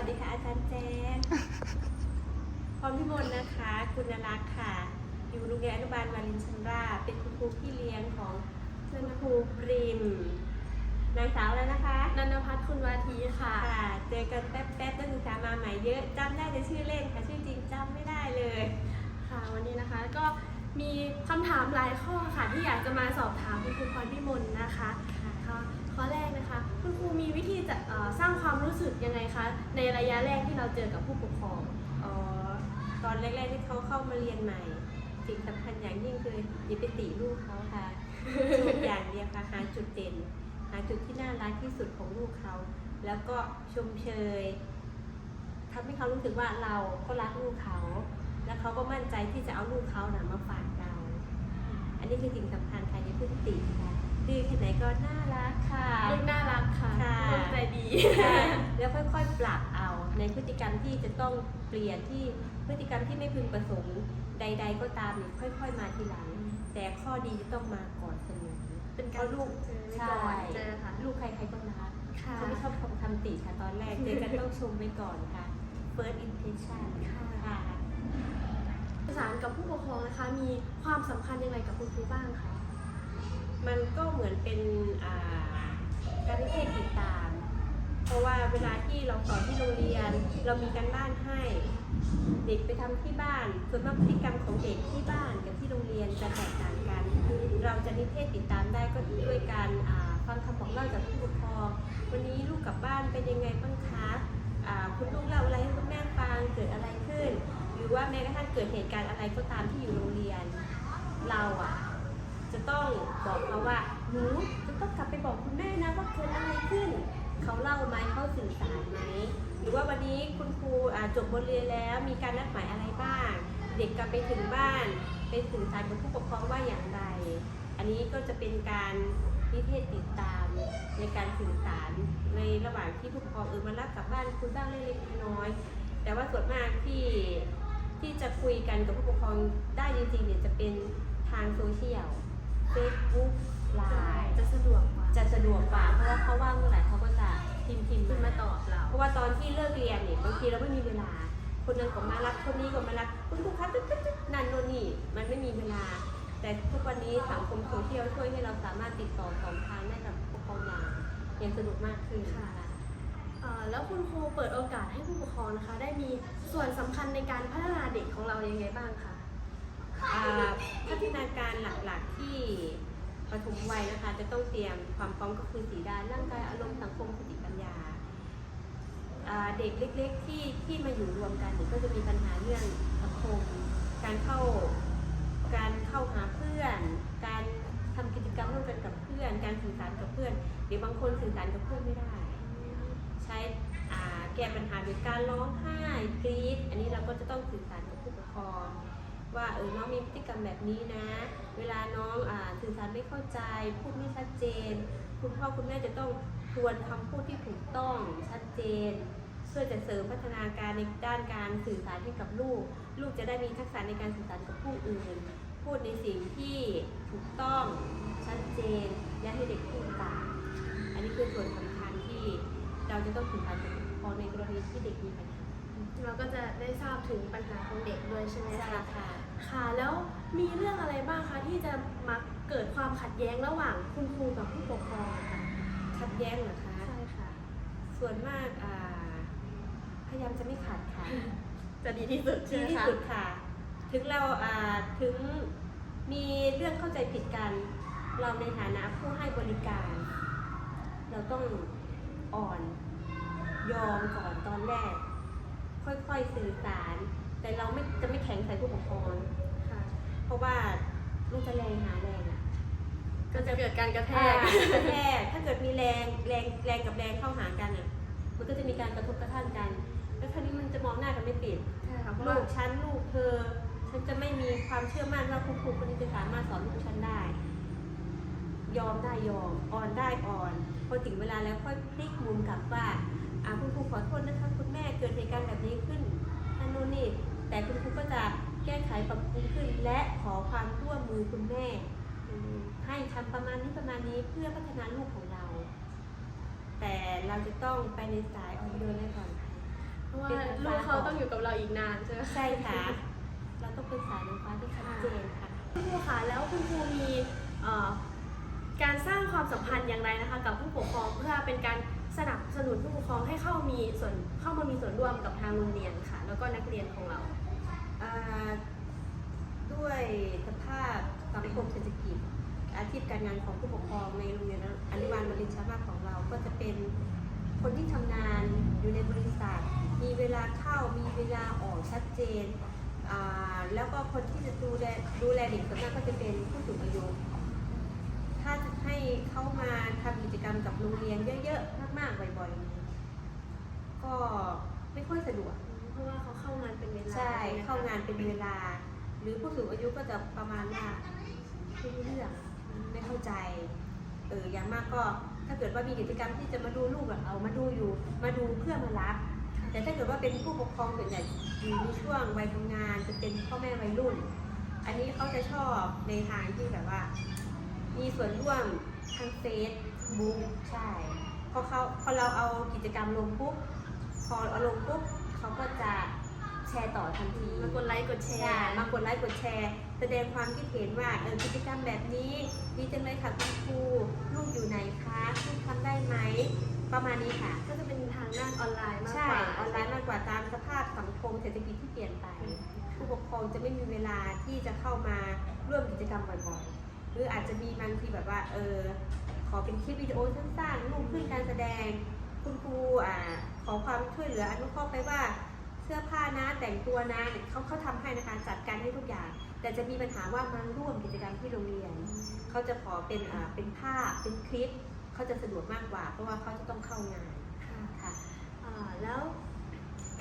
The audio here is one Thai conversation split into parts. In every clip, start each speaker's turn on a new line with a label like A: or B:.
A: วัสดีค่ะอาจารย์แจ๊คพรพิมลนะคะ คุณนรักษ์ค่ะ อยู่โรงเรียนอนุบาลวารินชำราบเป็นคุณครูพี่เลี้ยงของคุณครูปริม นางสาวแล้วนะคะ
B: นันทพัฒน์คุณวาทีค่ะ
A: ค่ะ เจอกันแป๊บๆนักศึกษามาใหม่เยอะจำได้แต่ชื่อเล่นค่ะ ชื่อจริงจำไม่ได้เลย
B: ค่ะ วันนี้นะคะก็มีคำถามหลายข้อค่ะ ที่อยากจะมาสอบถามคุณครูพรพิมลนะคะค่ะข้อแรกนะคะ คุณครูมีวิธี จะเอ่อสร้างความรู้สึกยังไงคะ ในระยะแรกที่เราเจอกับผู้ปกครอง
A: อ๋อตอนแรกๆที่เขาเข้ามาเรียนใหม่ สิ่งสำคัญอย่างยิ่งคืออย่าไปติลูกเขาค่ะชมอย่างเดียวค่ะหาจุดเด่น หาจุดที่น่ารักที่สุดของลูกเขา แล้วก็ชมเชยทำให้เขารู้สึกว่าเราก็รักลูกเขา แล้วเขาก็มั่นใจที่จะเอาลูกเขานะมาฝากเรา อันนี้คือสิ่งสำคัญค่ะอย่าเพิ่งติค่ะดื้อแค่ไหนก็น่ารักค่ะ
B: ลูกน่ารักค่ะ
A: ค่ะ
B: ลูกใจดี
A: ค่ะแล้วค่อยๆ ปรับเอาในพฤติกรรมที่จะต้องเปลี่ยนที่พฤติกรรมที่ไม่พึงประสงค์ใด ๆ ก็ตามเนี่ยค่อย ๆ มาทีหลัง แต่ข้อดีจะต้องมาก่อนเสมอ
B: เป็นการลูกเจอไว้ก่อนเจอค่ะ
A: ลูกใครๆก็รัก
B: ค่ะ
A: เขาไม่ชอบคำคำติค่ะตอนแรกเจอกันต้องชมไว้ก่อนค่ะ first impression
B: ค่ะ
A: ค่ะ
B: สื่อสารกับผู้ปกครองนะคะ มีความสำคัญยังไงกับคุณครูบ้างคะ
A: มันก็เหมือนเป็นอ่าการเทศติดตาม เพราะว่าเวลาที่เราสอนที่โรงเรียน เรามีการบ้านให้ เด็กไปทำที่บ้าน ส่วนมากพฤติกรรมของเด็กที่บ้านกับที่โรงเรียนจะแตกต่างกัน เราจะนิเทศติดตามได้ก็ด้วยการอ่าฟังคำบอกเล่าจากผู้ปกครอง วันนี้ลูกกลับบ้านเป็นยังไงบ้างคะคุณลูกเล่าอะไรให้คุณแม่ฟังเกิดอะไรขึ้น หรือว่าแม้กระทั่งเกิดเหตุการณ์อะไรก็ตามที่อยู่โรงเรียน เราอะจะต้องบอกเขาว่าหนูจะต้องกลับไปบอกคุณแม่นะว่าเกิดอะไร เขาเล่าไหมเขาสื่อสารไหมหรือว่าวันนี้คุณครูจบบทเรียนแล้วมีการนัดหมายอะไรบ้าง เด็กกลับไปถึงบ้านไปสื่อสารกับผู้ปกครองว่าอย่างไร อันนี้ก็จะเป็นการนิเทศติดตามในการสื่อสารในระหว่างที่ผู้ปกครองเออมารับกลับบ้านคุณบ้างเล็กๆน้อยๆแต่ว่าส่วนมากที่ที่จะคุยกันกับผู้ปกครองได้จริงๆเนี่ยจะเป็นทางโซเชียล Facebook ไลน์
B: จะสะดวกกว่า
A: จะสะดวกกว่าเพราะว่าเขาว่างเมื่อไหร่เขาก็จะพิมพ์พิมพ์
B: คุณ
A: มา
B: มาตอบเรา
A: เพราะว่าตอนที่เลิกเรียนเนี่ยบางทีเราไม่มีเวลา คนนั้นก็มารับคนนี้ก็มารับคุณครูคะตึ๊ดตึ๊ดตึ๊ดนั่นโน่นนี่มันไม่มีเวลา แต่ทุกวันนี้สังคมโซเชียลช่วยให้เราสามารถติดต่อสองทางได้กับผู้ปกครองอย่างอย่างสะดวกมากขึ้นค่ะ
B: เอ่อแล้วคุณครูเปิดโอกาสให้ผู้ปกครองนะคะ ได้มีส่วนสำคัญในการพัฒนาเด็กของเรายังไงบ้างคะ
A: อ่าพัฒนาการหลักๆที่ ปฐมวัยนะคะ จะต้องเตรียมความพร้อมก็คือสีด้านร่างกายอารมณ์สังคมสติปัญญา เด็กเล็ก ๆ ที่ที่มาอยู่รวมกันเนี่ยก็จะมีปัญหาเรื่องสังคมการเข้าการเข้าหาเพื่อน การทำกิจกรรมร่วมกันกับเพื่อน การสื่อสารกับเพื่อนเดี๋ยวบางคนสื่อสารกับเพื่อนไม่ได้ ใช้แก้ปัญหาโดยการร้องไห้กรี๊ดอันนี้เราก็จะต้องสื่อสารกับผู้ปกครอง ว่าเออน้องมีพฤติกรรมแบบนี้นะ เวลาน้องอ่าสื่อสารไม่เข้าใจ พูดไม่ชัดเจน คุณพ่อคุณแม่จะต้องทวนคำพูดที่ถูกต้องชัดเจนเพื่อจะเสริมพัฒนาการในด้านการสื่อสารให้กับลูก ลูกจะได้มีทักษะในการสื่อสารกับผู้อื่น พูดในสิ่งที่ถูกต้องชัดเจนอย่าให้เด็กพูดตามอันนี้คือส่วนสำคัญที่เราจะต้องสื่อสารกับรอในกรณีที่เด็กมีปัญหา
B: เราก็จะได้ทราบถึงปัญหาของเด็กด้วยใช่ไหม
A: ใช่
B: คะ
A: ค่ะ
B: ค่ะ แล้วมีเรื่องอะไรบ้างคะที่จะมักเกิดความขัดแย้งระหว่างคุณครูกับผู้ปกครองค่ะ
A: ขัดแย้งเหรอคะ
B: ใช่ค่ะ
A: ส่วนมากอ่าพยายามจะไม่ขัดค่ะ
B: จะดีที่สุดใช่
A: ดี
B: ไหม
A: ที่
B: คะ
A: สุดค่ะ ถึงเราอ่าถึงมีเรื่องเข้าใจผิดกัน เราในฐานะผู้ให้บริการ เราต้องอ่อนยอมก่อนตอนแรก ค่อยๆสื่อสาร แต่เราไม่จะไม่แข็งใส่ผู้ปกครอง
B: ค่ะ
A: เพราะว่าลูกจะแรงหาแรงอะ
B: ก็จะเกิดการกระแท
A: แท
B: ก
A: กกระแทกถ้าเกิดมีแรงแรงแรงกับแรงเข้าหากันอะมันก็จะมีการกระทบกระทั่งกัน แล้วคราวนี้มันจะมองหน้ากันไม่ติด
B: ใช่ค่ะเพราะ
A: ลู
B: ว่าก
A: ฉันลูกเธอฉันจะไม่มีความเชื่อมั่นว่าคุณครูคนนี้จะสามารถสอนลูกฉันได้ ยอมได้ยอมอ่อนได้อ่อนพอถึงเวลาแล้วค่อยพลิกมุมกลับว่าอ่า คุณครูขอโทษนะคะ คุณแม่เกิดเหตุการณ์แบบนี้ขึ้นนั่นโน่นนี่แต่คุณครูก็จะแก้ไขปรับปรุงขึ้น และขอความร่วมมือคุณแม่อืมให้ทำประมาณนี้ประมาณนี้เพื่อพัฒนาลูกของเรา แต่เราจะต้องไปในสายอ่อนโยนและก่อน
B: ต้องอยู่กับเราอีกนานใช่ไหม
A: ใช่ค่ะเราต้องเป็นสายนางฟ้าที่ชัดเจนค่ะ
B: คุณครูคะแล้วคุณครูมีเอ่อการสร้างความสัมพันธ์อย่างไรนะคะ กับผู้ปกครองเพื่อเป็นการ สนับสนุนผู้ปกครองให้เข้ามีส่วนเข้ามามีส่วนร่วมกับทางโรงเรียนค่ะ แล้วก็นักเรียนของเรา
A: ด้วยสภาพสังคมเศรษฐกิจ อาชีพการงานของผู้ปกครองในโรงเรียนอนุบาลบรินชามาของเรา ก็จะเป็นคนที่ทำงานอยู่ในบริษัท มีเวลาเข้ามีเวลาออกชัดเจน แล้วก็คนที่จะดูแลดูแลเด็กส่วนมากก็จะเป็นผู้สูงอายุ ถ้าจะให้เขามาทำกิจกรรมกับโรงเรียนเยอะๆมากๆบ่อยๆ ก็ไม่ค่อยสะดวก
B: เพราะว่าเขาเข้างานเป็นเวลา
A: ใช่
B: ไหมคะ
A: เข้างานเป็นเวลา หรือผู้สูงอายุก็จะประมาณว่าไม่รู้เรื่องไม่เข้าใจ เออ อย่างมากก็ถ้าเกิดว่ามีกิจกรรมที่จะมาดูลูกอะเอามาดูอยู่ มาดูเพื่อมารับ แต่ถ้าเกิดว่าเป็นผู้ปกครองส่วนใหญ่อยู่ในช่วงวัยทำงาน จะเป็นพ่อแม่วัยรุ่น อันนี้เขาจะชอบในทางที่แบบว่า มีส่วนร่วมทางเฟซบุ๊กใช่ พอเขาพอเราเอากิจกรรมลงปุ๊บพอเอาลงปุ๊บเขาก็จะแชร์ต่อทันที
B: มากดไลค์กดแช
A: ใช่
B: ร์
A: มากดไลค์กดแชร์ แสดงความคิดเห็นว่าเออกิจกรรมแบบนี้ดีจังเลยค่ะคุณครูลูกอยู่ไหนคะลูกทำได้ไหมประมาณนี้ค่ะ
B: ก็จะเป็นทางด้านออนไลน์มาก
A: ใช่
B: กว่า
A: ออนไลน์มากกว่าตามสภาพสังคมเศรษฐกิจที่เปลี่ยนไป ผู้ปกครองจะไม่มีเวลาที่จะเข้ามาร่วมกิจกรรมบ่อยๆ หรืออาจจะมีบางทีแบบว่าเออขอเป็นคลิปวิดีโอสั้นๆรูปขึ้นการแสดง คุณครูอ่าขอความช่วยเหลืออนุเคราะห์ไปว่าเสื้อผ้านะแต่งตัวนะเขาเขาทำให้นะคะจัดการให้ทุกอย่าง แต่จะมีปัญหาว่ามาร่วมกิจกรรมที่โรงเรียนเขาจะขอเป็นอ่าเป็นภาพเป็นคลิปเขาจะสะดวกมากกว่า เพราะว่าเขาจะต้องเข้างาน
B: ค่ะ
A: ค่ะ
B: อ่าแล้ว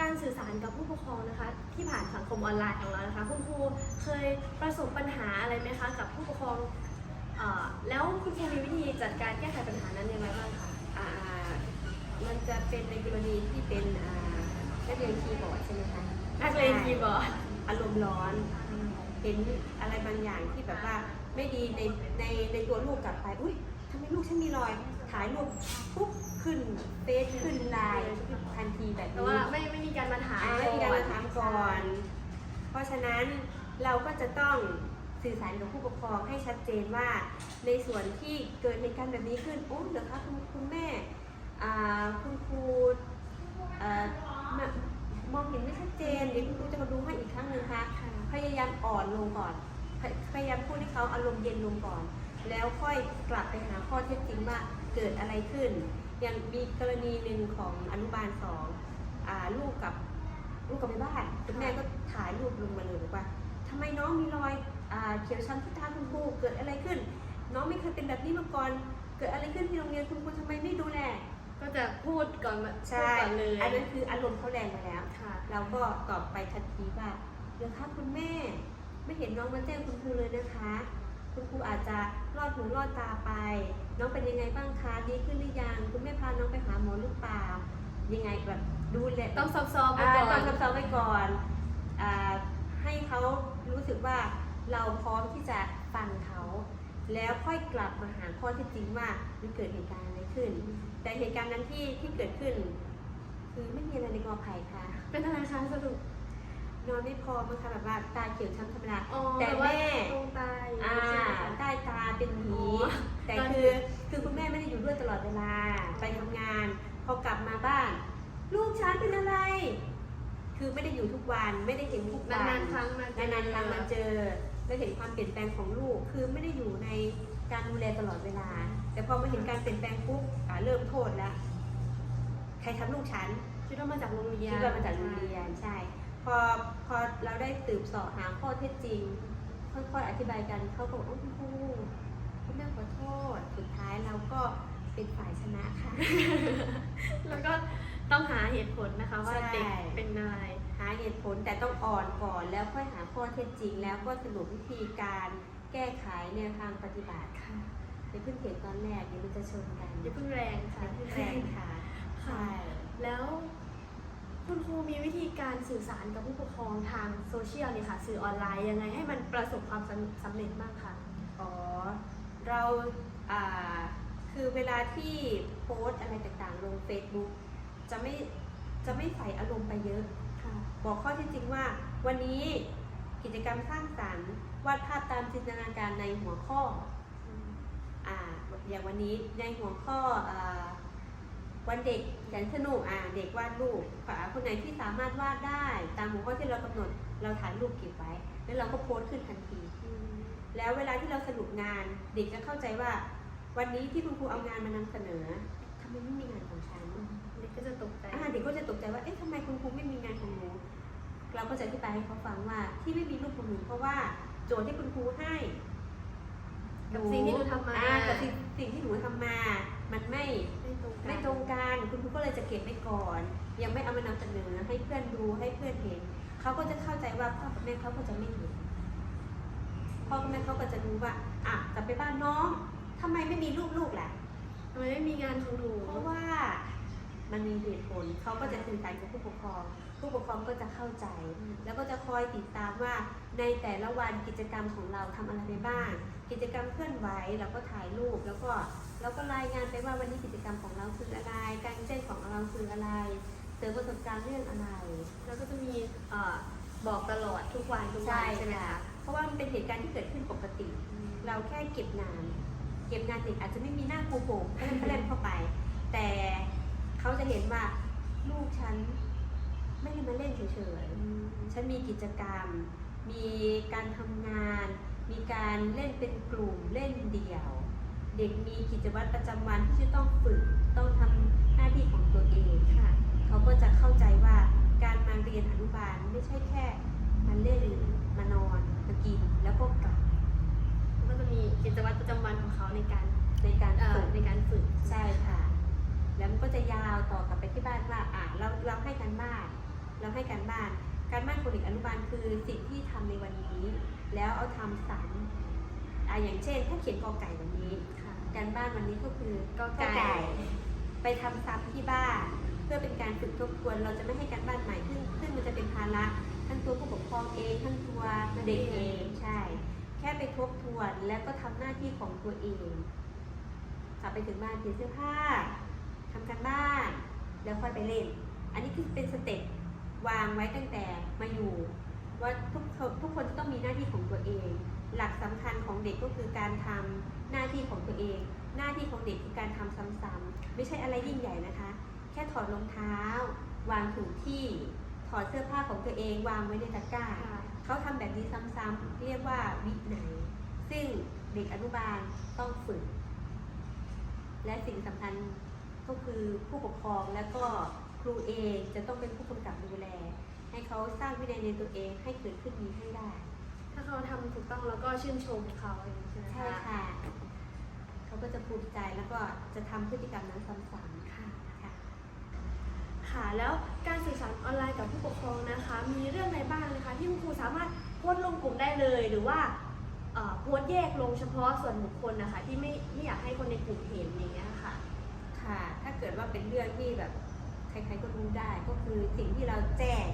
B: การสื่อสารกับผู้ปกครองนะคะ ที่ผ่านสังคมออนไลน์ของเรานะคะคุณครูเคยประสบปัญหาอะไรไหมคะกับผู้ปกครองอ่าแล้วคุณครูมีวิธีจัดการแก้ไขปัญหานั้นยังไงบ้างคะ
A: อ่ามันจะเป็นในกรณีที่เป็นอ่านักเรียนคีย์บอร์ดใช่ไหมคะ
B: นักเรียนคีย์บอร์ด
A: อารมณ์ร้อนเห็นอะไรบางอย่างที่แบบว่า ไม่ดีในในในตัวลูกกลับไปอุ้ยทำไมลูกฉันมีรอยถ่ายรูปปุ๊บขึ้นเฟซขึ้นไลน์ทันทีแบบ
B: แต่
A: นี้
B: ว่าไม่ไม่มีการมาถาม
A: อ่าไม่มีการมาถามก่อน เพราะฉะนั้นเราก็จะต้องสื่อสารกับผู้ปกครองให้ชัดเจนว่า ในส่วนที่เกิดเหตุการณ์แบบนี้ขึ้นโอ้เหรอคะคุณคุณแม่อ่าคุณครูเอ่อมามองเห็นไม่ชัดเจนเดี๋ยวคุณครูจะมาดูให้อีกครั้งหนึ่งค่ะ
B: ค่ะ
A: พยายามอ่อนลงก่อน เขาอารมณ์เย็นลงก่อน แล้วค่อยกลับไปหาข้อเท็จจริงว่าเกิดอะไรขึ้น อย่างมีกรณีหนึ่งของอนุบาลสองอาลูกกับลูกกับไปบ้านคุณแม่ก็ถ่ายรูปลงมาเลยบอกว่าทำไมน้องมีรอยอาเขียวช้ำที่ตาคุณครูเกิดอะไรขึ้น น้องไม่เคยเป็นแบบนี้มาก่อนเกิดอะไรขึ้นที่โรงเรียนคุณครูทำไมไม่ดูแล
B: ก็จะพูดก่อนมาพูด
A: ใช่
B: ก่อนเลย
A: อันนั้นคืออารมณ์เขาแรงมาแล้ว
B: ค่ะ
A: เราก็ตอบไปทันทีว่าเดี๋ยวครับคุณแม่ ไม่เห็นน้องมาแจ้งคุณครูเลยนะคะ คุณครูอาจจะรอดหูรอดตาไป น้องเป็นยังไงบ้างคะดีขึ้นหรือยังคุณแม่พาน้องไปหาหมอหรือเปล่า ยังไงแบบดูแล
B: ต้องซอบๆไป
A: อ่า
B: ก่อน
A: ต้องซับซ้อนไว้ก่อนอ่าให้เขารู้สึกว่าเราพร้อมที่จะฟังเขา แล้วค่อยกลับมาหาข้อเที่จริงว่ามันเกิดเหตุการณ์อะไรขึ้น แต่เหตุการณ์นั้นที่ที่เกิดขึ้น คือไม่มีอะไรในกอไผ่ค่ะ
B: เป็นอะไรคะสรุป
A: นอนไม่พอมั้งคะแบบว่าตาเขียวช้ำธรรมดา
B: อ๋อ
A: แต่
B: ว่า
A: แม่
B: ตรงตาอย่าง
A: อ่า
B: นี้ใช่ไหมคะ
A: ใต้ตาเป็นห
B: อ๋
A: มี
B: อ
A: แต่
B: ตอน
A: คือคือคุณแม่ไม่ได้อยู่ด้วยตลอดเวลาไปทำงาน พอกลับมาบ้าน ลูกฉันเป็นอะไร คือไม่ได้อยู่ทุกวันไม่ได้เห็นทุกวัน
B: นานๆครั้งมาเจอ
A: นานๆครั้งมาเจอแล้วเห็นความเปลี่ยนแปลงของลูกคือไม่ได้อยู่ในการดูแลตลอดเวลา แต่พอมาเห็นการเปลี่ยนแปลงปุ๊บอ่าเริ่มโทษแล้วใครทำลูกฉัน
B: คิดว่ามาจากโรงเรียน
A: คิดว่ามาจากโรงเรียนใช่ พอพอเราได้สืบเสอบหาข้อเท็จจริง ค่อยๆอธิบายกันเขาก็บอกว่าคุณครูคุณแม่ขอโทษสุดท้ายเราก็เป็นฝ่ายชนะค่ะ
B: แล้วก็ต้องหาเหตุผลนะคะว่า
A: ใช่
B: เด็กเป็นอะไร
A: หาเหตุผลแต่ต้องอ่อนก่อนแล้วค่อยหาข้อเท็จจริง แล้วก็สรุปวิธีการแก้ไขแนวทางปฏิบัติ
B: ค่ะ
A: ในเพิ่งเถียงตอนแรกเดี๋ยวมันจะชนกัน
B: อย่าเพิ่งแรงค่ะ
A: อย่าเพิ่งแรงค่ะใช่
B: แล้ว คุณครูมีวิธีการสื่อสารกับผู้ปกครองทางโซเชียลเนี่ยค่ะ สื่อออนไลน์ยังไงให้มันประสบความสำสำเร็จบ้างคะ
A: อ๋อ เราอ่าคือเวลาที่โพสต์อะไรต่างๆ ลง Facebook จะไม่จะไม่ใส่อารมณ์ไปเยอะ
B: ค่ะ
A: บอกข้อที่จริงว่า วันนี้กิจกรรมสร้างสรรค์วาดภาพตามจินตนาการในหัวข้อ อ่าอย่างวันนี้ในหัวข้ออ่า วันเด็กแสนสนุกอ่าเด็กวาดรูปอ่าคนไหนที่สามารถวาดได้ ตามหัวข้อที่เรากำหนดเราถ่ายรูปเก็บไว้ แล้วเราก็โพสต์ขึ้นทันที แล้วเวลาที่เราสรุปงาน เด็กจะเข้าใจว่า วันนี้ที่คุณครูเอางานมานำเสนอทำไมไม่มีงานของฉัน
B: เด็กก็จะตกใจ
A: อ่าเด็กก็จะตกใจว่าเอ๊ะทำไมคุณครูไม่มีงานของหนูเราก็จะอธิบายให้เขาฟังว่าที่ไม่มีรูปของหนูเพราะว่าโจทย์ที่คุณครูให้
B: กับสิ่งที่หนูทำมา
A: อ่กับสิ่งสิ่งที่หนูทำมา มันไม่
B: ไม่ตรงกัน
A: ไม่ตรงกันคุณครูก็เลยจะเก็บไว้ก่อน ยังไม่เอามานำเสนอให้เพื่อนดูให้เพื่อนเห็นเขาก็จะเข้าใจว่าพ่อกับแม่เขาก็จะไม่เห็นพ่อกับแม่เขาก็จะรู้ว่าอะกลับไปบ้านน้องทำไมไม่มีรูปลูกล่ะ
B: ทำไมไม่มีงานของหนู
A: เพราะว่ามันมีเหตุผลเขาก็จะสื่อสารกับผู้ปกครอง ผู้ปกครองก็จะเข้าใจ แล้วก็จะคอยติดตามว่าในแต่ละวันกิจกรรมของเราทำอะไรไปบ้าง กิจกรรมเคลื่อนไหวเราก็ถ่ายรูปแล้วก็เราก็รายงานไปว่าวันนี้กิจกรรมของเราคืออะไร การแจ้งของเราคืออะไรเสริมประสบการณ์เรื่องอะไร
B: แล้วก็จะมีเอ่อบอกตลอดทุกวันทุกวัน
A: ใช่
B: ใช่ไหม
A: ค่ะ
B: คะ
A: เพราะว่ามันเป็นเหตุการณ์ที่เกิดขึ้นปกติ เราแค่เก็บงาน เก็บงานเด็กอาจจะไม่มีหน้าครูโป่งแกล้มเข้าไป แต่เขาจะเห็นว่าลูกฉัน ไม่ได้มาเล่นเฉยๆฉันมีกิจกรรม มีการทำงาน มีการเล่นเป็นกลุ่มเล่นเดี่ยว เด็กมีกิจวัตรประจำวันที่จะต้องฝึกต้องทำหน้าที่ของตัวเอง
B: ค่ะ
A: เขาก็จะเข้าใจว่าการมาเรียนอนุบาลไม่ใช่แค่มาเล่นมานอนมากินแล้วก็กลับ
B: ก็จะมีกิจวัตรประจำวันของเขาในการ
A: ในการ
B: เอ่อ
A: ฝึก
B: ในการฝึก
A: ใช่ค่ะ แล้วมันก็จะยาวต่อกลับไปที่บ้านว่าอะเราเราให้การบ้าน เราให้การบ้าน การบ้านของเด็กอนุบาลคือสิ่งที่ทำในวันนี้ แล้วเอาทำซ้ำอะอย่างเช่น ถ้าเขียนกอไก่วันนี้
B: ค่ะ
A: การบ้านวันนี้ก็คือก
B: อไก่
A: ไปทำซ้ำที่บ้าน เพื่อเป็นการฝึกทบทวน เราจะไม่ให้การบ้านใหม่ซึ่งซึ่งมันจะเป็นภาระทั้งตัวผู้ปกครองเองทั้งตัวเด็กเองใช่ แค่ไปทบทวนแล้วก็ทำหน้าที่ของตัวเองกลับไปถึงบ้านเปลี่ยนเสื้อผ้าทำการบ้าน แล้วค่อยไปเล่น อันนี้คือเป็นสเต็ป วางไว้ตั้งแต่มาอยู่ ว่าทุกคนทุกคนจะต้องมีหน้าที่ของตัวเอง หลักสำคัญของเด็กก็คือการทำหน้าที่ของตัวเอง หน้าที่ของเด็กคือการทำซ้ำๆไม่ใช่อะไรยิ่งใหญ่นะคะ แค่ถอดรองเท้า วางถูกที่ถอดเสื้อผ้าของตัวเอง วางไว้ในตะกร้า
B: ค่ะ
A: เขาทำแบบนี้ซ้ำๆเรียกว่าวินัยซึ่งเด็กอนุบาลต้องฝึก และสิ่งสำคัญก็คือผู้ปกครองและก็ค รูเองจะต้องเป็นผู้กำกับดูแล ให้เขาสร้างวินัยในตัวเองให้เกิดขึ้นนี้ให้ได้
B: ถ้าเขาทำถูกต้องแล้วก็ชื่นชมเขาอย่างนี้ใช่ไหม
A: ใช่
B: คะ
A: ค่ะ เขาก็จะภูมิใจแล้วก็จะทำพฤติกรรมนั้นซ้ำๆ
B: ค่ะ
A: ค่ะ
B: ค่ะแล้วการสื่อสารออนไลน์กับผู้ปกครองนะคะ มีเรื่องอะไรบ้างนะคะ ที่คุณครูสามารถโพสต์ลงกลุ่มได้เลย หรือว่าเอ่อโพสต์แยกลงเฉพาะส่วนบุคคลนะคะ ที่ไม่ไม่อยากให้คนในกลุ่มเห็นอย่างเงี้ยค่ะ
A: ค่ะ ถ้าเกิดว่าเป็นเรื่องที่แบบใครๆก็รู้ได้ ก็คือสิ่งที่เราแจ้ง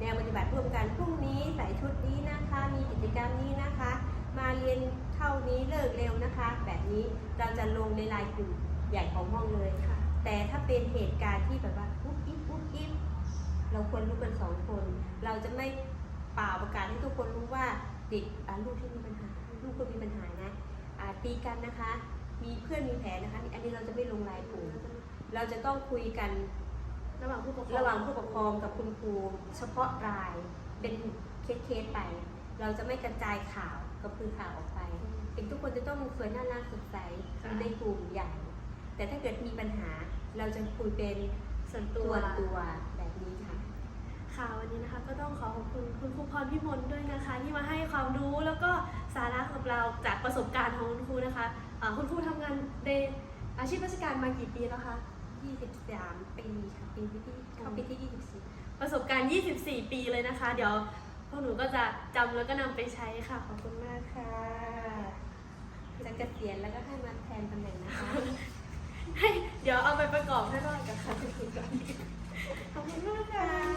A: แนวปฏิบัติร่วมกันพรุ่งนี้ใส่ชุดนี้นะคะ มีกิจกรรมนี้นะคะ มาเรียนเท่านี้เลิกเร็วนะคะ แบบนี้เราจะลงในไลน์กลุ่มใหญ่ของห้องเลย
B: ค่ะ
A: แต่ถ้าเป็นเหตุการณ์ที่แบบว่าอุ๊บอิ๊บอุ๊บอิ๊บเราควรรู้กันสองคน เราจะไม่เป่าประกาศให้ทุกคนรู้ว่าเด็กอะลูกที่มีปัญหาลูกคนมีปัญหานะอ่าตีกันนะคะ มีเพื่อนมีแผลนะคะ อันนี้เราจะไม่ลงรายกลุ่มเราจะต้องคุยกัน
B: ระหว่างผู้ปกครอง
A: ระหว่างผู้ปกครองกับคุณครูเฉพาะรายเป็นเคสเคสๆไป เราจะไม่กระจายข่าวกับคือข่าวออกไปเด็กทุกคนจะต้องสวยน่ารักสดใสอยู่ในกลุ่มใหญ่ แต่ถ้าเกิดมีปัญหาเราจะคุยเป็น
B: ส่วน
A: ตั
B: ตัวว
A: ตัวแบบนี้ค่ะ
B: ค่ะวันนี้นะคะก็ต้องขอขอบคุณคุณครูพรพิมลด้วยนะคะ ที่มาให้ความรู้แล้วก็สาระกับเราจากประสบการณ์ของคุณครูนะคะอ่าคุณครูทำงานในอาชีพราชการมากี่ปีแล้วคะ
A: 23 ปีค่ะปีที่เข้าปีที่ 24
B: ประสบการณ์ 24 ปีเลยนะคะ เดี๋ยวพวกหนูก็จะจำแล้วก็นำไปใช้ค่ะ ขอบคุณมากค่ะ
A: จะเกษียณแล้วก็ให้มาแทนตำแหน่งนะคะ
B: ให้เดี๋ยวเอาไปประกอบให้รอดกับค่ะคุณครูก่อนขอบคุณมากค่ะ